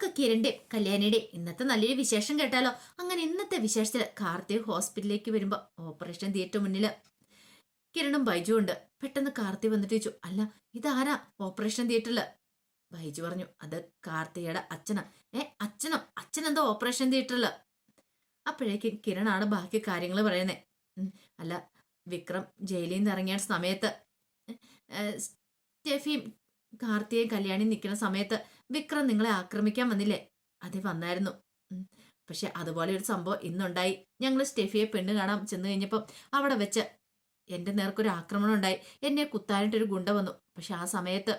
നമുക്ക് കിരണിന്റെ കല്യാണിയുടെ ഇന്നത്തെ നല്ലൊരു വിശേഷം കേട്ടാലോ? അങ്ങനെ ഇന്നത്തെ വിശേഷത്തിൽ കാർത്തിക് ഹോസ്പിറ്റലിലേക്ക് വരുമ്പോൾ ഓപ്പറേഷൻ തിയേറ്റർ മുന്നിൽ കിരണും ബൈജു ഉണ്ട്. പെട്ടെന്ന് കാർത്തി വന്നിട്ട് ചോദിച്ചു അല്ല ഇതാരാ ഓപ്പറേഷൻ തിയേറ്ററിൽ ബൈജു പറഞ്ഞു അത് കാർത്തികയുടെ അച്ഛനാ. ഏ അച്ഛനോ? അച്ഛനെന്തോ ഓപ്പറേഷൻ തിയേറ്ററിൽ അപ്പോഴേക്കും കിരണാണ് ബാക്കി കാര്യങ്ങൾ പറയുന്നത് അല്ല വിക്രം ജയിലിൽ നിന്ന് ഇറങ്ങിയ സമയത്ത് സ്റ്റെഫിയും കാർത്തികയും കല്യാണി നിൽക്കുന്ന സമയത്ത് വിക്രം നിങ്ങളെ ആക്രമിക്കാൻ വന്നില്ലേ? അതെ വന്നായിരുന്നു. പക്ഷെ അതുപോലെ ഒരു സംഭവം ഇന്നുണ്ടായി. ഞങ്ങൾ സ്റ്റെഫിയെ പെണ്ണ് കാണാൻ ചെന്ന് കഴിഞ്ഞപ്പം അവിടെ വെച്ച് എന്റെ നേർക്കൊരു ആക്രമണം ഉണ്ടായി. എന്നെ കുത്താനായിട്ടൊരു ഗുണ്ട വന്നു. പക്ഷെ ആ സമയത്ത്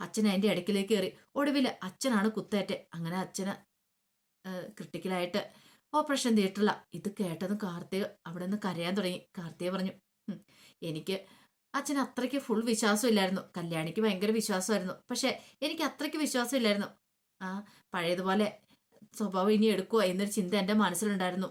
അച്ഛൻ അതിന്റെ ഇടയ്ക്കിലേക്ക് കയറി. ഒടുവിൽ അച്ഛനാണ് കുത്തേറ്റ്. അങ്ങനെ അച്ഛന് ക്രിട്ടിക്കലായിട്ട് ഓപ്പറേഷൻ തിയേറ്ററിലാണ് ഇത് കേട്ടതും കാർത്തിക അവിടെ നിന്ന് കരയാൻ തുടങ്ങി. കാർത്തിക പറഞ്ഞു എനിക്ക് അച്ഛൻ അത്രയ്ക്ക് ഫുൾ വിശ്വാസമില്ലായിരുന്നു. കല്യാണിക്ക് ഭയങ്കര വിശ്വാസമായിരുന്നു. പക്ഷെ എനിക്ക് അത്രയ്ക്ക് വിശ്വാസമില്ലായിരുന്നു. ആ പഴയതുപോലെ സ്വഭാവം ഇനി എടുക്കുമോ എന്നൊരു ചിന്ത എന്റെ മനസ്സിലുണ്ടായിരുന്നു.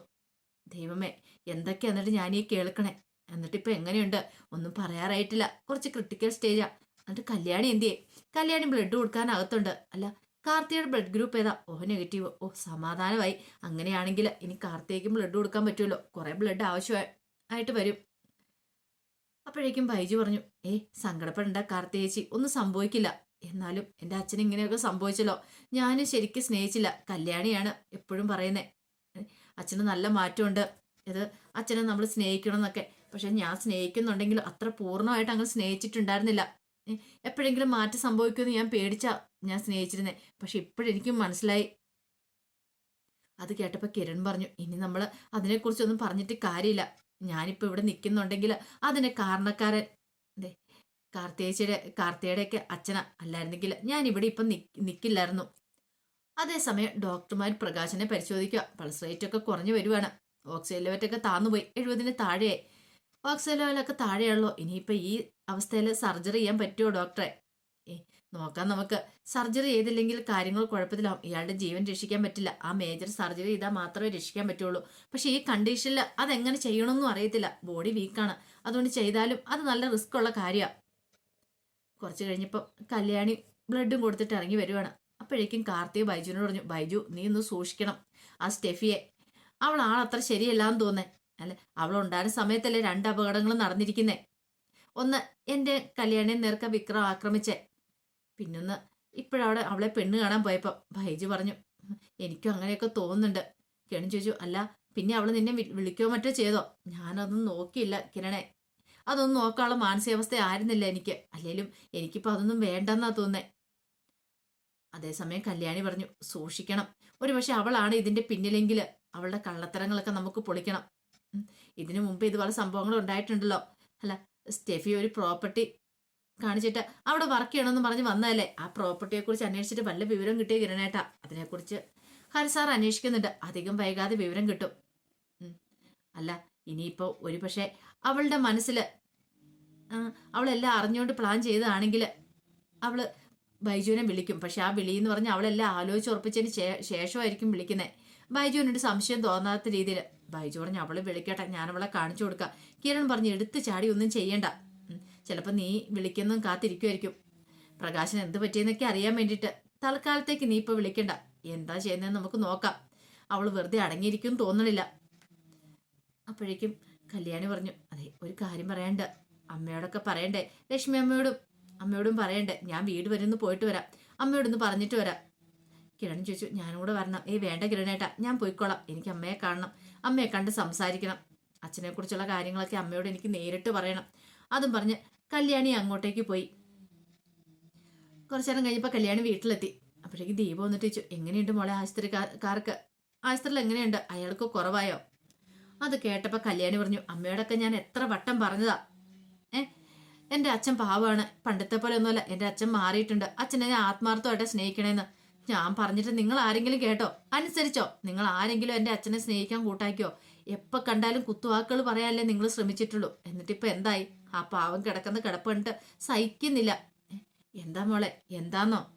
ദൈവമേ എന്തൊക്കെ എന്നിട്ട് ഞാൻ ഈ കേൾക്കണേ? എന്നിട്ടിപ്പോൾ എങ്ങനെയുണ്ട്? ഒന്നും പറയാറായിട്ടില്ല. കുറച്ച് ക്രിട്ടിക്കൽ സ്റ്റേജാ എന്നിട്ട് കല്യാണി എന്തിയേ കല്യാണി ബ്ലഡ് കൊടുക്കാനകത്തുണ്ട് അല്ല കാർത്തിയുടെ ബ്ലഡ് ഗ്രൂപ്പ് ഏതാ? ഓ നെഗറ്റീവ് ഓ സമാധാനമായി. അങ്ങനെയാണെങ്കിൽ ഇനി കാർത്തിയേക്കും ബ്ലഡ് കൊടുക്കാൻ പറ്റുമല്ലോ. കുറേ ബ്ലഡ് ആവശ്യമായിട്ട് വരും. അപ്പോഴേക്കും ബൈജു പറഞ്ഞു ഏ സങ്കടപ്പെടണ്ട കാർത്തികേച്ചി ഒന്നും സംഭവിക്കില്ല. എന്നാലും എന്റെ അച്ഛൻ ഇങ്ങനെയൊക്കെ സംഭവിച്ചല്ലോ. ഞാനും ശരിക്കും സ്നേഹിച്ചില്ല. കല്യാണിയാണ് എപ്പോഴും പറയുന്നേ. അച്ഛന് നല്ല മാറ്റമുണ്ട്. ഇത് അച്ഛനെ നമ്മൾ സ്നേഹിക്കണം എന്നൊക്കെ പക്ഷെ ഞാൻ സ്നേഹിക്കുന്നുണ്ടെങ്കിലും അത്ര പൂർണമായിട്ട് അങ്ങ് സ്നേഹിച്ചിട്ടുണ്ടായിരുന്നില്ല. എപ്പോഴെങ്കിലും മാറ്റം സംഭവിക്കുമെന്ന് ഞാൻ പേടിച്ചാ ഞാൻ സ്നേഹിച്ചിരുന്നേ. പക്ഷെ ഇപ്പോഴെനിക്കും മനസ്സിലായി. അത് കേട്ടപ്പോൾ കിരൺ പറഞ്ഞു ഇനി നമ്മൾ അതിനെക്കുറിച്ചൊന്നും പറഞ്ഞിട്ട് കാര്യമില്ല. ഞാനിപ്പോൾ ഇവിടെ നിൽക്കുന്നുണ്ടെങ്കിൽ അതിന് കാരണക്കാരൻ ദേ കാർത്തിയുടെയൊക്കെ കാർത്തികയുടെയൊക്കെ അച്ഛന അല്ലായിരുന്നെങ്കിൽ ഞാൻ ഇവിടെ ഇപ്പം നിൽക്കില്ലായിരുന്നു അതേസമയം ഡോക്ടർമാർ പ്രകാശനെ പരിശോധിക്കുക. പൾസ് റേറ്റ് ഒക്കെ കുറഞ്ഞു വരുവാണ്. ഓക്സിജൻ ലെവലൊക്കെ താന്നുപോയി. എഴുപതിന് താഴെയായി. ഓക്സിജൻ ലെവലൊക്കെ താഴെയുള്ളൂ ഇനിയിപ്പോൾ ഈ അവസ്ഥയിൽ സർജറി ചെയ്യാൻ പറ്റുമോ ഡോക്ടറെ? നോക്കാം നമുക്ക്. സർജറി ചെയ്തില്ലെങ്കിൽ കാര്യങ്ങൾ കുഴപ്പത്തിലാവും. ഇയാളുടെ ജീവൻ രക്ഷിക്കാൻ പറ്റില്ല. ആ മേജർ സർജറി ചെയ്താൽ മാത്രമേ രക്ഷിക്കാൻ പറ്റുള്ളൂ. പക്ഷെ ഈ കണ്ടീഷനിൽ അതെങ്ങനെ ചെയ്യണമെന്നും അറിയത്തില്ല. ബോഡി വീക്കാണ് അതുകൊണ്ട് ചെയ്താലും അത് നല്ല റിസ്ക് ഉള്ള കാര്യമാണ് കുറച്ച് കഴിഞ്ഞപ്പോൾ കല്യാണി ബ്ലഡും കൊടുത്തിട്ട് ഇറങ്ങി വരുവാണ്. അപ്പോഴേക്കും കാർത്തിക ബൈജുവിനോട് പറഞ്ഞു ബൈജു നീ ഒന്ന് സൂക്ഷിക്കണം. ആ സ്റ്റെഫിയെ. അവൾ ആളത്ര ശരിയല്ലാന്ന് തോന്നേ. അല്ലെ? അവൾ ഉണ്ടായിരുന്ന സമയത്തല്ലേ രണ്ട് അപകടങ്ങളും നടന്നിരിക്കുന്നേ. ഒന്ന് എന്റെ കല്യാണിയെ നേർക്ക വിക്രം ആക്രമിച്ചേ. പിന്നൊന്ന് ഇപ്പോഴവിടെ അവളെ പെണ്ണ് കാണാൻ പോയപ്പോൾ ബൈജു പറഞ്ഞു എനിക്കും അങ്ങനെയൊക്കെ തോന്നുന്നുണ്ട്. കിരൺ ചോദിച്ചു അല്ല പിന്നെ അവൾ നിന്നെ വിളിക്കോ മറ്റോ ചെയ്തോ? ഞാനതൊന്നും നോക്കിയില്ല കിരണെ. അതൊന്നും നോക്കാനുള്ള മാനസികാവസ്ഥ ആയിരുന്നില്ല എനിക്ക്. അല്ലെങ്കിലും എനിക്കിപ്പോൾ അതൊന്നും വേണ്ടെന്നാ തോന്നേ അതേസമയം കല്യാണി പറഞ്ഞു സൂക്ഷിക്കണം. ഒരുപക്ഷെ അവളാണ് ഇതിന്റെ പിന്നിലെങ്കിൽ അവളുടെ കള്ളത്തരങ്ങളൊക്കെ നമുക്ക് പൊളിക്കണം. ഇതിനു മുമ്പ് ഇതുപോലെ സംഭവങ്ങൾ ഉണ്ടായിട്ടുണ്ടല്ലോ. അല്ല സ്റ്റെഫി ഒരു പ്രോപ്പർട്ടി കാണിച്ചിട്ട് അവിടെ വർക്ക് ചെയ്യണമെന്ന് പറഞ്ഞ് വന്നതല്ലേ? ആ പ്രോപ്പർട്ടിയെ കുറിച്ച് അന്വേഷിച്ചിട്ട് വല്ല വിവരം കിട്ടിയ കിരണേട്ടാ? അതിനെക്കുറിച്ച് ഹരിസാർ അന്വേഷിക്കുന്നുണ്ട്. അധികം വൈകാതെ വിവരം കിട്ടും. അല്ല ഇനിയിപ്പോൾ ഒരു പക്ഷേ അവളുടെ മനസ്സിൽ അവളെല്ലാം അറിഞ്ഞുകൊണ്ട് പ്ലാൻ ചെയ്തതാണെങ്കിൽ അവൾ ബൈജുവിനെ വിളിക്കും. പക്ഷെ ആ വിളി എന്ന് പറഞ്ഞാൽ അവളെല്ലാം ആലോചിച്ച് ഉറപ്പിച്ചതിന് ശേഷമായിരിക്കും വിളിക്കുന്നത് ബൈജുവിനൊരു സംശയം തോന്നാത്ത രീതിയിൽ ബൈജു പറഞ്ഞു അവളെ വിളിക്കട്ടെ. ഞാൻ അവളെ കാണിച്ചു കൊടുക്കാം. കിരൺ പറഞ്ഞു എടുത്തു ചാടി ഒന്നും ചെയ്യണ്ട. ചിലപ്പോൾ നീ വിളിക്കുന്നതും കാത്തിരിക്കുമായിരിക്കും പ്രകാശൻ എന്ത് പറ്റിയെന്നൊക്കെ അറിയാൻ വേണ്ടിയിട്ട്. തൽക്കാലത്തേക്ക് നീ ഇപ്പോൾ വിളിക്കണ്ട. എന്താ ചെയ്യുന്നതെന്ന് നമുക്ക് നോക്കാം. അവൾ വെറുതെ അടങ്ങിയിരിക്കും തോന്നണില്ല. അപ്പോഴേക്കും കല്യാണി പറഞ്ഞു അതെ ഒരു കാര്യം പറയണ്ട അമ്മയോടൊക്കെ പറയണ്ടേ? ലക്ഷ്മി അമ്മയോടും അമ്മയോടും പറയണ്ടേ? ഞാൻ വീട് വരെ ഒന്ന് പോയിട്ട് വരാം. അമ്മയോടൊന്ന് പറഞ്ഞിട്ട് വരാം. കിരൺ ചോദിച്ചു ഞാനും കൂടെ വരണം. ഏയ് വേണ്ട കിരണേട്ടാ. ഞാൻ പോയിക്കോളാം. എനിക്ക് അമ്മയെ കാണണം. അമ്മയെ കണ്ട് സംസാരിക്കണം. അച്ഛനെക്കുറിച്ചുള്ള കാര്യങ്ങളൊക്കെ അമ്മയോട് എനിക്ക് നേരിട്ട് പറയണം. അതും പറഞ്ഞ് കല്യാണി അങ്ങോട്ടേക്ക് പോയി. കുറച്ചു നേരം കഴിഞ്ഞപ്പോൾ കല്യാണി വീട്ടിലെത്തി. അപ്പോഴേക്ക് ദീപ വന്നിട്ട് ചോദിച്ചു എങ്ങനെയുണ്ട് മോളെ ആശുപത്രിക്കാർക്ക് ആശുപത്രിയിൽ എങ്ങനെയുണ്ട്? അയാൾക്ക് കുറവായോ? അത് കേട്ടപ്പോൾ കല്യാണി പറഞ്ഞു അമ്മയോടൊക്കെ ഞാൻ എത്ര വട്ടം പറഞ്ഞതാ. ഏ എന്റെ അച്ഛൻ പാവമാണ്. പണ്ടത്തെ പോലെ ഒന്നുമല്ല. എന്റെ അച്ഛൻ മാറിയിട്ടുണ്ട്. അച്ഛനെ ഞാൻ ആത്മാർത്ഥമായിട്ട് സ്നേഹിക്കണേന്ന്. ഞാൻ പറഞ്ഞിട്ട് നിങ്ങൾ ആരെങ്കിലും കേട്ടോ? അനുസരിച്ചോ? നിങ്ങൾ ആരെങ്കിലും എന്റെ അച്ഛനെ സ്നേഹിക്കാൻ കൂട്ടാക്കിയോ? എപ്പോൾ കണ്ടാലും കുത്തുവാക്കുകൾ പറയാനല്ലേ നിങ്ങൾ ശ്രമിച്ചിട്ടുള്ളൂ. എന്നിട്ടിപ്പോൾ എന്തായി? ആ പാവം കിടക്കുന്ന കിടപ്പ് കണ്ടിട്ട് സഹിക്കുന്നില്ല. എന്താ മോളെ? എന്താന്നോ?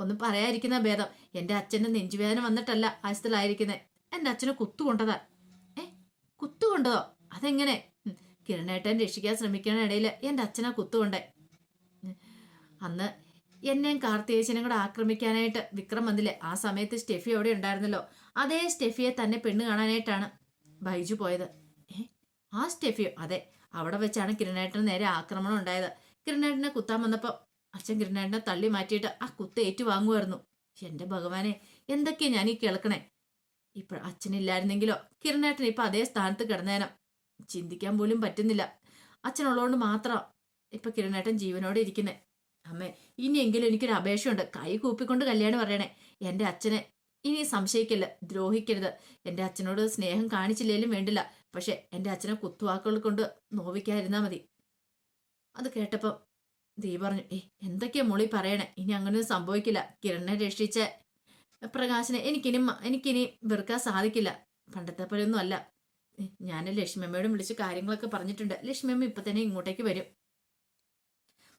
ഒന്നും പറയാതിരിക്കുന്ന ഭേദം. എന്റെ അച്ഛന്റെ നെഞ്ചുവേദന വന്നിട്ടല്ല ആശുപത്രിയിലായിരിക്കുന്നത് എന്റെ അച്ഛനെ കുത്തുകൊണ്ടതാ. ഏ കുത്തുകൊണ്ടതോ? അതെങ്ങനെ? കിരണേട്ടൻ രക്ഷിക്കാൻ ശ്രമിക്കണ ഇടയിൽ എന്റെ അച്ഛനെ കുത്തുകൊണ്ടേ. കൊണ്ടേ അന്ന് എന്നെയും കാർത്തികേശനും കൂടെ ആക്രമിക്കാനായിട്ട് വിക്രം വന്നില്ലേ? ആ സമയത്ത് സ്റ്റെഫി അവിടെ ഉണ്ടായിരുന്നല്ലോ. അതേ സ്റ്റെഫിയെ തന്നെ പെണ്ണ് കാണാനായിട്ടാണ്. ബൈജു പോയത്. ഏ ആ സ്റ്റെഫിയോ? അതെ അവിടെ വെച്ചാണ് കിരണേട്ടന് നേരെ ആക്രമണം ഉണ്ടായത്. കിരണേട്ടനെ കുത്താൻ വന്നപ്പോൾ അച്ഛൻ കിരണേട്ടനെ തള്ളി മാറ്റിയിട്ട് ആ കുത്ത് ഏറ്റുവാങ്ങുമായിരുന്നു എന്റെ ഭഗവാനെ എന്തൊക്കെയാ ഞാൻ ഈ കേൾക്കണേ? ഇപ്പോൾ അച്ഛനില്ലായിരുന്നെങ്കിലോ? കിരണേട്ടൻ ഇപ്പം അതേ സ്ഥാനത്ത് കിടന്നേനം. ചിന്തിക്കാൻ പോലും പറ്റുന്നില്ല. അച്ഛനുള്ളതുകൊണ്ട് മാത്രം ഇപ്പം കിരണേട്ടൻ ജീവനോടെ ഇരിക്കുന്നേ. അമ്മേ ഇനിയെങ്കിലും എനിക്കൊരു അപേക്ഷയുണ്ട്. കൈ കൂപ്പിക്കൊണ്ട് കല്യാണം പറയണേ. എന്റെ അച്ഛനെ ഇനി സംശയിക്കില്ല. ദ്രോഹിക്കരുത്. എന്റെ അച്ഛനോട് സ്നേഹം കാണിച്ചില്ലേലും വേണ്ടില്ല. പക്ഷെ എന്റെ അച്ഛനെ കുത്തുവാക്കുകൾ കൊണ്ട് നോവിക്കാതിരുന്നാൽ മതി. അത് കേട്ടപ്പം ദീ പറഞ്ഞു ഏ എന്തൊക്കെയാ മോളി പറയണേ? ഇനി അങ്ങനെ സംഭവിക്കില്ല. കിരണിനെ രക്ഷിച്ച പ്രകാശനെ എനിക്കിനി എനിക്കിനി വെറുക്കാൻ സാധിക്കില്ല. പണ്ടത്തെ പോലെയൊന്നും അല്ല. ഞാൻ ലക്ഷ്മിയമ്മയോടും വിളിച്ച് കാര്യങ്ങളൊക്കെ പറഞ്ഞിട്ടുണ്ട്. ലക്ഷ്മിയമ്മ ഇപ്പൊ തന്നെ ഇങ്ങോട്ടേക്ക് വരും.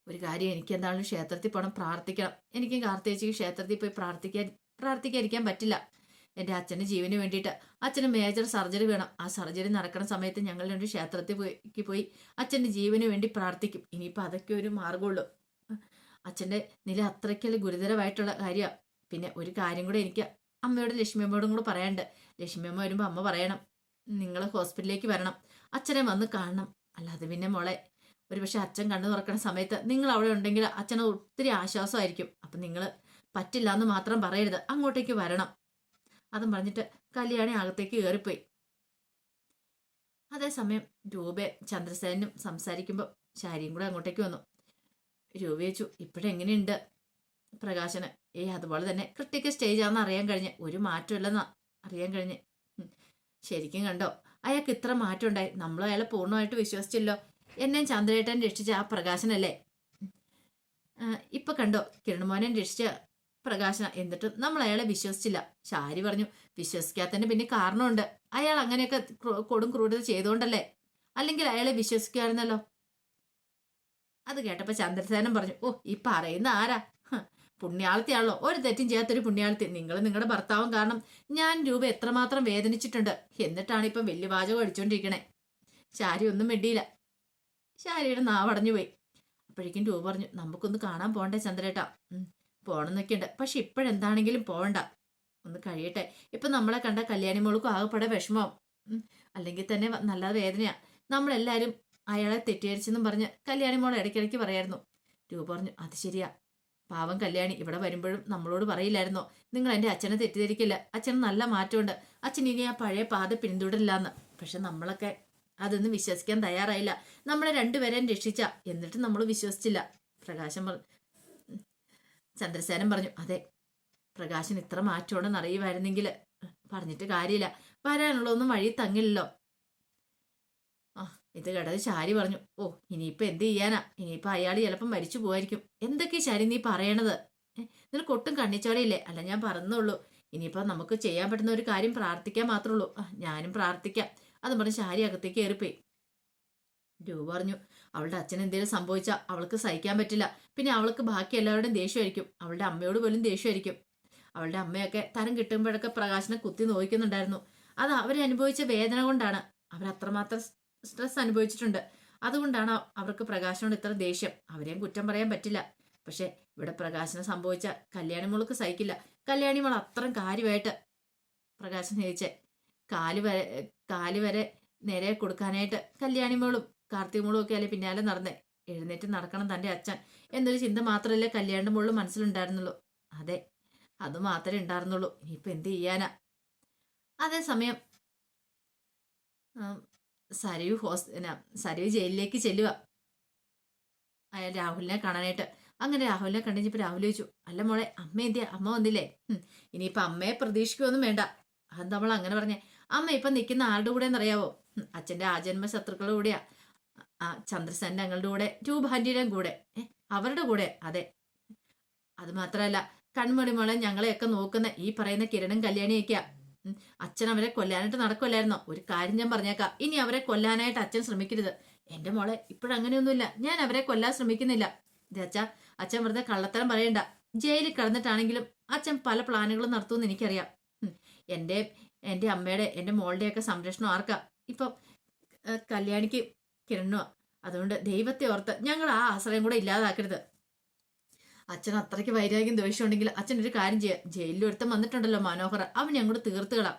ഒരു കാര്യം എനിക്ക് എന്താണെങ്കിലും ക്ഷേത്രത്തിൽ പോകണം പ്രാർത്ഥിക്കണം. എനിക്ക് കാർത്തികേച്ചിക്ക് ക്ഷേത്രത്തിൽ പോയി പ്രാർത്ഥിക്കാൻ പ്രാർത്ഥിക്കാതിരിക്കാൻ പറ്റില്ല. എന്റെ അച്ഛന്റെ ജീവന് വേണ്ടിയിട്ട് അച്ഛന് മേജർ സർജറി വേണം. ആ സർജറി നടക്കുന്ന സമയത്ത് ഞങ്ങൾ രണ്ട് ക്ഷേത്രത്തിൽ പോയി പോയി അച്ഛന്റെ ജീവന് വേണ്ടി പ്രാർത്ഥിക്കും. ഇനിയിപ്പോൾ അതൊക്കെ ഒരു മാർഗമുള്ളൂ അച്ഛന്റെ നില അത്രയ്ക്കല്ല ഗുരുതരമായിട്ടുള്ള കാര്യമാണ് പിന്നെ ഒരു കാര്യം കൂടെ എനിക്ക് അമ്മയോട് ലക്ഷ്മിയമ്മയോടും കൂടെ പറയാനുണ്ട്. ലക്ഷ്മിയമ്മ വരുമ്പോൾ അമ്മ പറയണം നിങ്ങൾ ഹോസ്പിറ്റലിലേക്ക് വരണം. അച്ഛനെ വന്ന് കാണണം. അല്ലാതെ പിന്നെ മോളെ ഒരു പക്ഷേ അച്ഛൻ കണ്ണു തുറക്കുന്ന സമയത്ത് നിങ്ങൾ അവിടെ ഉണ്ടെങ്കിൽ അച്ഛന് ഒത്തിരി ആശ്വാസമായിരിക്കും. അപ്പം നിങ്ങൾ പറ്റില്ല എന്ന് മാത്രം പറയരുത്. അങ്ങോട്ടേക്ക് വരണം. അതും പറഞ്ഞിട്ട് കല്യാണി അകത്തേക്ക് കയറിപ്പോയി. അതേസമയം രൂപയെ ചന്ദ്രസേനും സംസാരിക്കുമ്പോൾ ശാരിയും കൂടെ അങ്ങോട്ടേക്ക് വന്നു. രൂപ ചോദിച്ചു ഇപ്പോഴെങ്ങനെയുണ്ട് പ്രകാശന് ഏയ് അതുപോലെ തന്നെ ക്രിട്ടിക്കൽ സ്റ്റേജ് ആണെന്ന് അറിയാൻ കഴിഞ്ഞ്. ഒരു മാറ്റമില്ലെന്ന് അറിയാൻ കഴിഞ്ഞ്. ശരിക്കും കണ്ടോ? അയാൾക്ക് ഇത്ര മാറ്റം ഉണ്ടായി നമ്മൾ അയാളെ പൂർണമായിട്ട് വിശ്വസിച്ചില്ലോ. എന്നെയും ചന്ദ്രേട്ടൻ രക്ഷിച്ച ആ പ്രകാശനല്ലേ? ഇപ്പൊ കണ്ടോ? കിരണമോനെ രക്ഷിച്ച പ്രകാശന എന്നിട്ടും നമ്മൾ അയാളെ വിശ്വസിച്ചില്ല. ശാരി പറഞ്ഞു വിശ്വസിക്കാത്തതിന് പിന്നെ കാരണമുണ്ട്. അയാൾ അങ്ങനെയൊക്കെ കൊടും ക്രൂരത ചെയ്തുകൊണ്ടല്ലേ? അല്ലെങ്കിൽ അയാളെ വിശ്വസിക്കുമായിരുന്നല്ലോ? അത് കേട്ടപ്പോ ചന്ദ്രസേനൻ പറഞ്ഞു ഓ ഈ പറയുന്ന ആരാ? പുണ്യാളത്തിയാണല്ലോ. ഒരു തെറ്റും ചെയ്യാത്തൊരു പുണ്യാളത്തി. നിങ്ങൾ നിങ്ങളുടെ ഭർത്താവും കാരണം ഞാൻ രൂപ എത്രമാത്രം വേദനിച്ചിട്ടുണ്ട്. എന്നിട്ടാണ് ഇപ്പം വലിയ വാചകം അടിച്ചോണ്ടിരിക്കണേ ശാരി ഒന്നും മിണ്ടിയില്ല. ശാരിയുടെ നാവടഞ്ഞു പോയി അപ്പോഴേക്കും രൂപ പറഞ്ഞു നമുക്കൊന്ന് കാണാൻ പോണ്ടേ ചന്ദ്രേട്ടാ. ഉണ്ട് പക്ഷെ ഇപ്പോഴെന്താണെങ്കിലും പോകണ്ട ഒന്ന് കഴിയട്ടെ. ഇപ്പം നമ്മളെ കണ്ട കല്യാണി മോൾക്കും ആകെപ്പെടെ വിഷമം. അല്ലെങ്കിൽ തന്നെ നല്ല വേദനയാണ് നമ്മളെല്ലാവരും അയാളെ തെറ്റിദ്ധരിച്ചെന്നും പറഞ്ഞ് കല്യാണി മോൾ ഇടയ്ക്കിടയ്ക്ക് പറയായിരുന്നു. രൂപ പറഞ്ഞു അത് ശരിയാ. പാവം കല്യാണി ഇവിടെ വരുമ്പോഴും നമ്മളോട് പറയില്ലായിരുന്നു? നിങ്ങൾ എന്റെ അച്ഛനെ തെറ്റിദ്ധരിക്കില്ല. അച്ഛന് നല്ല മാറ്റമുണ്ട്. അച്ഛൻ ഇനി ആ പഴയ പാത പിന്തുടരില്ലാന്ന്. പക്ഷെ നമ്മളൊക്കെ അതൊന്നും വിശ്വസിക്കാൻ തയ്യാറായില്ല. നമ്മളെ രണ്ടുപേരെയും രക്ഷിച്ച. എന്നിട്ട് നമ്മൾ വിശ്വസിച്ചില്ല. പ്രകാശം ചന്ദ്രസേനൻ പറഞ്ഞു അതെ പ്രകാശൻ ഇത്ര മാറ്റമുണ്ടെന്ന് അറിയുമായിരുന്നെങ്കിൽ പറഞ്ഞിട്ട് കാര്യമില്ല. വരാനുള്ളതൊന്നും വഴി തങ്ങില്ലല്ലോ. ആ ഇത് കേട്ടത് ശാരി പറഞ്ഞു ഓ ഇനിയിപ്പോ എന്ത് ചെയ്യാനാ? ഇനിയിപ്പോ അയാൾ ചിലപ്പം മരിച്ചു പോകായിരിക്കും എന്തൊക്കെ ശാരി നീ പറയണത്? നിനക്ക് ഒട്ടും കണ്ണിച്ചോടയില്ലേ അല്ല ഞാൻ പറഞ്ഞുള്ളൂ. ഇനിയിപ്പോ നമുക്ക് ചെയ്യാൻ പറ്റുന്ന ഒരു കാര്യം പ്രാർത്ഥിക്കാൻ മാത്രമേ ഉള്ളൂ. ഞാനും പ്രാർത്ഥിക്കാം. അതും പറഞ്ഞ് ശാരി അകത്തേക്ക് കയറിപ്പോയി. രൂപ പറഞ്ഞു. അവളുടെ അച്ഛൻ എന്തെങ്കിലും സംഭവിച്ചാൽ അവൾക്ക് സഹിക്കാൻ പറ്റില്ല. പിന്നെ അവൾക്ക് ബാക്കി എല്ലാവരുടെയും ദേഷ്യമായിരിക്കും അവളുടെ അമ്മയോട് പോലും ദേഷ്യമായിരിക്കും അവളുടെ അമ്മയൊക്കെ തരം കിട്ടുമ്പോഴൊക്കെ പ്രകാശനെ കുത്തി നോക്കുന്നുണ്ടായിരുന്നു അത് അവരനുഭവിച്ച വേദന കൊണ്ടാണ്. അവർ അത്രമാത്രം സ്ട്രെസ് അനുഭവിച്ചിട്ടുണ്ട്. അതുകൊണ്ടാണ് അവർക്ക് പ്രകാശനോട് ഇത്ര ദേഷ്യം. അവരെയും കുറ്റം പറയാൻ പറ്റില്ല. പക്ഷെ ഇവിടെ പ്രകാശനം സംഭവിച്ച കല്യാണി മോൾക്ക് സഹിക്കില്ല. കല്യാണി മോൾ അത്രയും കാര്യമായിട്ട് പ്രകാശം സ്നേഹിച്ച്. കാൽ വരെ കാൽ വരെ നേരെ കൊടുക്കാനായിട്ട് കല്യാണി മോളും കാർത്തിക മോളും ഒക്കെ അല്ലെ പിന്നാലെ നടന്നേ? എഴുന്നേറ്റ് നടക്കണം തന്റെ അച്ഛൻ. എന്നൊരു ചിന്ത മാത്രമല്ലേ കല്യാണ മോളും മനസ്സിലുണ്ടായിരുന്നുള്ളൂ. അതെ അത് മാത്രമേ ഉണ്ടായിരുന്നുള്ളൂ. ഇനിയിപ്പോൾ എന്ത് ചെയ്യാനാ? അതേസമയം സമയം സരയു ഹോസ് സരയു ജയിലിലേക്ക് ചെല്ലുക. അയാൾ രാഹുലിനെ കാണാനായിട്ട്. അങ്ങനെ രാഹുലിനെ കണ്ടുകഴിഞ്ഞപ്പോ രാഹുൽ ചോദിച്ചു അല്ല മോളെ അമ്മ എന്തിയാ? അമ്മ വന്നില്ലേ? ഇനിയിപ്പോൾ ഇനിയിപ്പൊ അമ്മയെ പ്രതീക്ഷിക്കുകയൊന്നും വേണ്ട. അത് നമ്മൾ അങ്ങനെ പറഞ്ഞേ? അമ്മ ഇപ്പൊ നിൽക്കുന്ന ആരുടെ കൂടെ എന്നറിയാവോ അച്ഛന്റെ ആജന്മ ശത്രുക്കളുടെ കൂടെയാ. ആ ചന്ദ്രസേന്റെ ഞങ്ങളുടെ കൂടെ രൂപാന്റിയുടെയും കൂടെ അവരുടെ കൂടെ അതെ. അത് മാത്രമല്ല കൺമണി മോളെ ഞങ്ങളെയൊക്കെ നോക്കുന്ന ഈ പറയുന്ന കിരണും കല്യാണിയൊക്കെയാ. അച്ഛൻ അവരെ കൊല്ലാനായിട്ട് നടക്കുമല്ലായിരുന്നോ ഒരു കാര്യം ഞാൻ പറഞ്ഞേക്കാം. ഇനി അവരെ കൊല്ലാനായിട്ട് അച്ഛൻ ശ്രമിക്കരുത്. എന്റെ മോളെ ഇപ്പോഴങ്ങനെയൊന്നുമില്ല. ഞാൻ അവരെ കൊല്ലാൻ ശ്രമിക്കുന്നില്ല. അച്ഛാ അച്ഛൻ വെറുതെ കള്ളത്തരം പറയണ്ട. ജയിലിൽ കിടന്നിട്ടാണെങ്കിലും അച്ഛൻ പല പ്ലാനുകളും നടത്തുമെന്ന് എനിക്കറിയാം. എന്റെ എന്റെ അമ്മയുടെ എന്റെ മോളുടെയൊക്കെ സംരക്ഷണം ആർക്കാ? ഇപ്പം കല്യാണിക്ക് കിരണുവാ. അതുകൊണ്ട് ദൈവത്തെ ഓർത്ത് ഞങ്ങൾ ആ ആശ്രയം കൂടെ ഇല്ലാതാക്കരുത്. അച്ഛൻ അത്രയ്ക്ക് വൈരാഗ്യം ദോഷമുണ്ടെങ്കിൽ അച്ഛൻ ഒരു കാര്യം ചെയ്യുക ജയിലിൽ ഒരുത്തം വന്നിട്ടുണ്ടല്ലോ മനോഹർ. അവൻ അങ്ങോട്ട് തീർത്തുകളാം.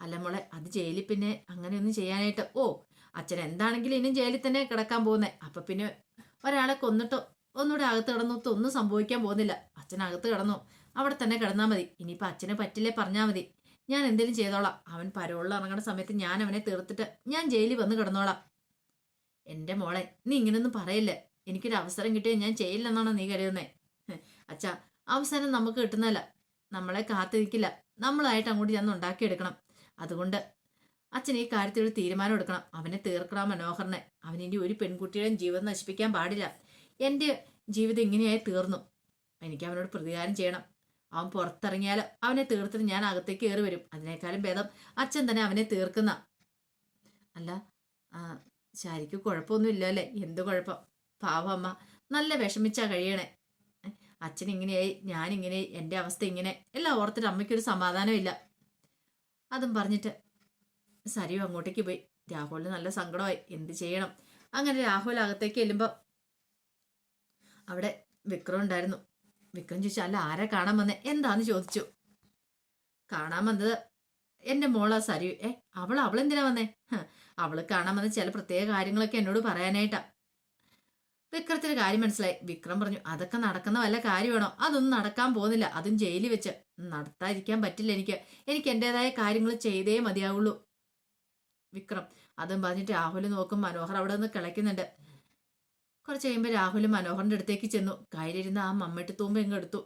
അല്ല മോളെ അത് ജയിലിൽ പിന്നെ അങ്ങനെയൊന്നും ചെയ്യാനായിട്ട്. ഓ അച്ഛൻ എന്താണെങ്കിലും ഇനിയും ജയിലിൽ തന്നെ കിടക്കാൻ പോകുന്നേ. അപ്പൊ പിന്നെ ഒരാളെ കൊന്നിട്ടോ ഒന്നുകൂടെ അകത്ത് കിടന്നോത്ത് ഒന്നും സംഭവിക്കാൻ പോകുന്നില്ല. അച്ഛൻ അകത്ത് കിടന്നു. അവിടെ തന്നെ കിടന്നാൽ മതി. ഇനിയിപ്പോൾ അച്ഛനെ പറ്റില്ലേ പറഞ്ഞാൽ മതി. ഞാൻ എന്തെങ്കിലും ചെയ്തോളാം. അവൻ പരോളിൽ ഇറങ്ങുന്ന സമയത്ത് ഞാൻ അവനെ തീർത്തിട്ട് ഞാൻ ജയിലിൽ വന്ന് കിടന്നോളാം. എന്റെ മോളെ നീ ഇങ്ങനൊന്നും പറയല്ലേ? എനിക്കൊരു അവസരം കിട്ടിയാൽ ഞാൻ ചെയ്യില്ലെന്നാണോ നീ കരുതുന്നേ? അച്ഛാ അവസരം നമുക്ക് കിട്ടുന്നതല്ല. നമ്മളെ കാത്തിരിക്കില്ല. നമ്മളായിട്ട് അങ്ങോട്ട് ചെന്ന് ഉണ്ടാക്കിയെടുക്കണം. അതുകൊണ്ട് അച്ഛൻ ഈ കാര്യത്തിൽ ഒരു തീരുമാനം എടുക്കണം. അവനെ തീർക്കണം മനോഹറിനെ ഇനി ഒരു പെൺകുട്ടിയുടെയും ജീവിതം നശിപ്പിക്കാൻ പാടില്ല. എന്റെ ജീവിതം ഇങ്ങനെയായി തീർന്നു. എനിക്ക് അവനോട് പ്രതികാരം ചെയ്യണം. അവൻ പുറത്തിറങ്ങിയാൽ അവനെ തീർത്തിട്ട് ഞാൻ അകത്തേക്ക് കയറി വരും. അതിനേക്കാളും ഭേദം അച്ഛൻ തന്നെ അവനെ തീർക്കുന്ന. അല്ല ശാരിക്ക് കുഴപ്പമൊന്നും അല്ലേ എന്ത് കുഴപ്പം? പാവമ്മ നല്ല വിഷമിച്ചാ കഴിയണേ. അച്ഛൻ ഇങ്ങനെയായി ഇങ്ങനെ എന്റെ അവസ്ഥ ഇങ്ങനെ. എല്ലാം ഓർത്തിട്ട് അമ്മയ്ക്കൊരു സമാധാനമില്ല. അതും പറഞ്ഞിട്ട് സരിയും അങ്ങോട്ടേക്ക് പോയി. രാഹുലിന് നല്ല സങ്കടമായി. എന്ത് ചെയ്യണം? അങ്ങനെ രാഹുൽ അകത്തേക്ക് ചെല്ലുമ്പോൾ അവിടെ വിക്രം ഉണ്ടായിരുന്നു. വിക്രം ചോദിച്ചു അല്ല ആരെ കാണാൻ വന്നേ? എന്താന്ന് ചോദിച്ചു? കാണാൻ വന്നത് എന്റെ മോളാ സരി. ഏ അവൾ അവളെന്തിനാ വന്നേ? അവൾ കാണാൻ വന്ന ചില പ്രത്യേക കാര്യങ്ങളൊക്കെ എന്നോട് പറയാനായിട്ടാ. വിക്രത്തിന് കാര്യം മനസ്സിലായി. വിക്രം പറഞ്ഞു അതൊക്കെ നടക്കുന്ന വല്ല കാര്യമാണോ? അതൊന്നും നടക്കാൻ പോകുന്നില്ല. അതും ജയിലിൽ വെച്ച്. നടത്താതിരിക്കാൻ പറ്റില്ല എനിക്ക്. എനിക്ക് എന്റെതായ കാര്യങ്ങൾ ചെയ്തേ മതിയാവുള്ളൂ. വിക്രം അതും പറഞ്ഞിട്ട് രാഹുൽ നോക്കും. മനോഹർ അവിടെ നിന്ന് കിളയ്ക്കുന്നുണ്ട്. കുറച്ച് കഴിയുമ്പോൾ രാഹുൽ മനോഹറിന്റെ അടുത്തേക്ക് ചെന്നു. കയ്യിലിരുന്ന് ആ മമ്മട്ടി തൂമ്പ് എങ്ങെടുത്തു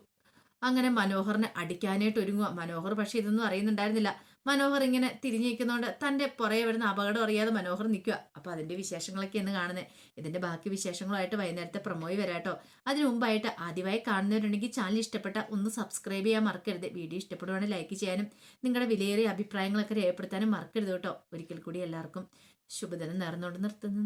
അങ്ങനെ മനോഹറിനെ അടിക്കാനായിട്ട് ഒരുങ്ങുക മനോഹർ പക്ഷേ ഇതൊന്നും അറിയുന്നുണ്ടായിരുന്നില്ല. മനോഹർ ഇങ്ങനെ തിരിഞ്ഞു നിൽക്കുന്നതുകൊണ്ട് തന്റെ പുറകെ വരുന്ന അപകടം അറിയാതെ മനോഹർ നിൽക്കുക അപ്പോൾ അതിന്റെ വിശേഷങ്ങളൊക്കെ എന്ന് കാണുന്നത് ഇതിന്റെ ബാക്കി വിശേഷങ്ങളുമായിട്ട് വൈകുന്നേരത്തെ പ്രൊമോയി വരാട്ടോ അതിനു മുമ്പായിട്ട് ആദ്യമായി കാണുന്നവരുണ്ടെങ്കിൽ ചാനൽ ഇഷ്ടപ്പെട്ട ഒന്ന് സബ്സ്ക്രൈബ് ചെയ്യാൻ മറക്കരുത്. വീഡിയോ ഇഷ്ടപ്പെടുവാണെങ്കിൽ ലൈക്ക് ചെയ്യാനും നിങ്ങളുടെ വിലയേറിയ അഭിപ്രായങ്ങളൊക്കെ രേഖപ്പെടുത്താനും മറക്കരുത് കേട്ടോ. ഒരിക്കൽ കൂടി എല്ലാവർക്കും ശുഭദിനം നേർന്നുകൊണ്ട് നിർത്തുന്നു.